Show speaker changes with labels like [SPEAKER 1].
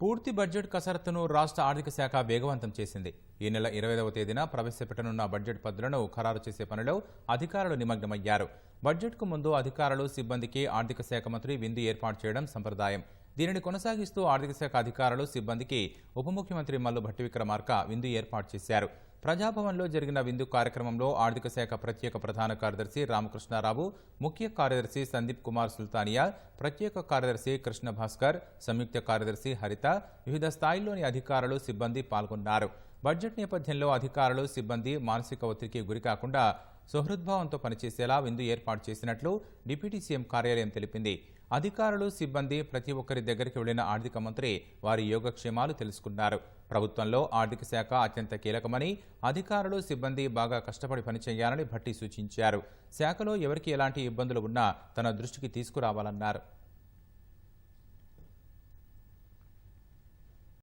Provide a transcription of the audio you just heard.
[SPEAKER 1] పూర్తి బడ్జెట్ కసరత్తును రాష్ట్ర ఆర్థిక శాఖ వేగవంతం చేసింది. ఈ నెల ఇరవైదవ తేదీన ప్రవేశపెట్టనున్న బడ్జెట్ పద్ధతులను ఖరారు చేసే పనిలో అధికారులు నిమగ్నమయ్యారు. బడ్జెట్కు ముందు అధికారులు సిబ్బందికి ఆర్థిక శాఖ మంత్రి విందు ఏర్పాటు చేయడం సంప్రదాయం. దీనిని కొనసాగిస్తూ ఆర్థిక శాఖ అధికారులు సిబ్బందికి ఉప ముఖ్యమంత్రి మల్లు భట్టి విక్రమార్క విందు ఏర్పాటు చేశారు. ప్రజాభవన్లో జరిగిన విందు కార్యక్రమంలో ఆర్థిక శాఖ ప్రత్యేక ప్రధాన కార్యదర్శి రామకృష్ణారావు ముఖ్య కార్యదర్శి సందీప్ కుమార్ సుల్తానియా ప్రత్యేక కార్యదర్శి కృష్ణ భాస్కర్ సంయుక్త కార్యదర్శి హరిత వివిధ స్థాయిల్లోని అధికారులు సిబ్బంది పాల్గొన్నారు. బడ్జెట్ నేపథ్యంలో అధికారులు సిబ్బంది మానసిక ఒత్తిడికి గురికాకుండా సుహృద్భావంతో పనిచేసేలా విందు ఏర్పాటు చేసినట్లు డిప్యూటీ సీఎం కార్యాలయం తెలిపింది. అధికారులు సిబ్బంది ప్రతి ఒక్కరి దగ్గరికి వెళ్ళిన ఆర్థిక మంత్రి వారి యోగక్షేమాలు తెలుసుకున్నారు. ప్రభుత్వంలో ఆర్థిక శాఖ అత్యంత కీలకమని అధికారులు సిబ్బంది బాగా కష్టపడి పనిచేయాలని భట్టి సూచించారు. శాఖలో ఎవరికి ఎలాంటి ఇబ్బందులు ఉన్నా తన దృష్టికి తీసుకురావాలన్నారు.